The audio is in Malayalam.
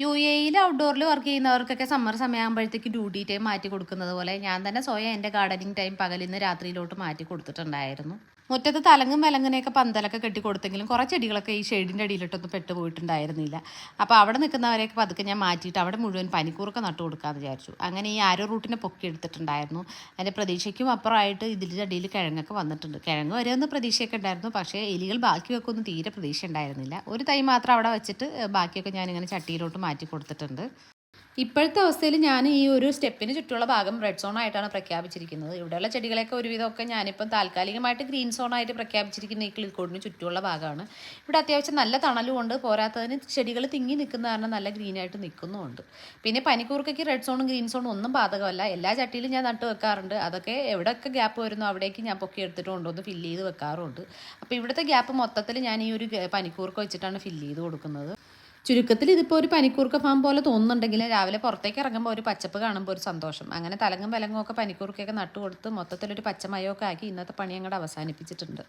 യു എയിൽ ഔട്ട്ഡോറിൽ വർക്ക് ചെയ്യുന്നവർക്കൊക്കെ സമ്മർ സമയമാകുമ്പോഴത്തേക്ക് ഡ്യൂട്ടി ടൈം മാറ്റി കൊടുക്കുന്നത് പോലെ ഞാൻ തന്നെ സ്വയം എന്റെ ഗാർഡനിങ് ടൈം പകലിൽ നിന്ന് രാത്രിയിലോട്ട് മാറ്റി കൊടുത്തിട്ടുണ്ടായിരുന്നു. മുറ്റത്ത് തലങ്ങും വിലങ്ങനെയൊക്കെ പന്തലൊക്കെ കെട്ടി കൊടുത്തെങ്കിലും കുറേ ചെടികളൊക്കെ ഈ ഷെയ്ഡിന്റെ അടിയിലിട്ടൊന്നും പെട്ട് പോയിട്ടുണ്ടായിരുന്നില്ല അപ്പോൾ അവിടെ നിൽക്കുന്നവരെയൊക്കെ പതുക്കെ ഞാൻ മാറ്റിയിട്ട് അവിടെ മുഴുവൻ പനിക്കൂറൊക്കെ നട്ടു കൊടുക്കാമെന്ന് വിചാരിച്ചു. അങ്ങനെ ഈ ആരോ റൂട്ടിനെ പൊക്കി എടുത്തിട്ടുണ്ടായിരുന്നു. എന്റെ പ്രതീക്ഷയ്ക്കും അപ്പുറമായിട്ട് ഇതിന്റെ അടിയിൽ കിഴങ്ങൊക്കെ വന്നിട്ടുണ്ട്. കിഴങ്ങ് വരുമെന്ന് പ്രതീക്ഷയൊക്കെ ഉണ്ടായിരുന്നു. പക്ഷേ എലികൾ ബാക്കി വെക്കൊന്നും തീരെ പ്രതീക്ഷ ഉണ്ടായിരുന്നില്ല. ഒരു തൈ മാത്രം അവിടെ വെച്ചിട്ട് ബാക്കിയൊക്കെ ഞാനിങ്ങനെ ചട്ടിയിലോട്ട് മാറ്റി കൊടുത്തിട്ടുണ്ട്. ഇപ്പോഴത്തെ അവസ്ഥയിൽ ഞാൻ ഈ ഒരു സ്റ്റെപ്പിന് ചുറ്റുള്ള ഭാഗം റെഡ് സോൺ ആയിട്ടാണ് പ്രഖ്യാപിച്ചിരിക്കുന്നത്. ഇവിടെയുള്ള ചെടികളെയൊക്കെ ഒരുവിധമൊക്കെ ഞാനിപ്പം താൽക്കാലികമായിട്ട് ഗ്രീൻ സോൺ ആയിട്ട് പ്രഖ്യാപിച്ചിരിക്കുന്ന ഈ കിളിക്കോടിന് ചുറ്റുമുള്ള ഭാഗമാണ്. ഇവിടെ അത്യാവശ്യം നല്ല തണലും ഉണ്ട് പോരാത്തതിന് ചെടികൾ തിങ്ങി നിൽക്കുന്ന കാരണം നല്ല ഗ്രീനായിട്ട് നിൽക്കുന്നുമുണ്ട്. പിന്നെ പനിക്കൂർക്കയ്ക്ക് റെഡ് സോണും ഗ്രീൻ സോണും ഒന്നും ബാധകമല്ല. എല്ലാ ചട്ടിയിലും ഞാൻ നട്ട് വെക്കാറുണ്ട്. അതൊക്കെ എവിടെയൊക്കെ ഗ്യാപ്പ് വരുന്നു അവിടേക്ക് ഞാൻ പൊക്കി എടുത്തിട്ട് കൊണ്ടുവന്ന് ഫില്ല് ചെയ്ത് വെക്കാറുണ്ട് അപ്പോൾ ഇവിടുത്തെ ഗ്യാപ്പ് മൊത്തത്തിൽ ഞാൻ ഈ ഒരു പനിക്കൂർക്ക വെച്ചിട്ടാണ് ഫില്ല് ചെയ്ത് കൊടുക്കുന്നത്. ചുരുക്കത്തിൽ ഇതിപ്പോൾ ഒരു പനിക്കൂർക്ക ഫാം പോലെ തോന്നുന്നുണ്ടെങ്കിൽ രാവിലെ പുറത്തേക്ക് ഇറങ്ങുമ്പോൾ ഒരു പച്ചപ്പ് കാണുമ്പോൾ ഒരു സന്തോഷം. അങ്ങനെ തലങ്ങും വിലങ്ങും ഒക്കെ പനിക്കൂർക്കയൊക്കെ നട്ടുകൊടുത്ത് മൊത്തത്തിലൊരു പച്ചമയമൊക്കെ ആക്കി ഇന്നത്തെ പണി അങ്ങോട്ട് അവസാനിപ്പിച്ചിട്ടുണ്ട്.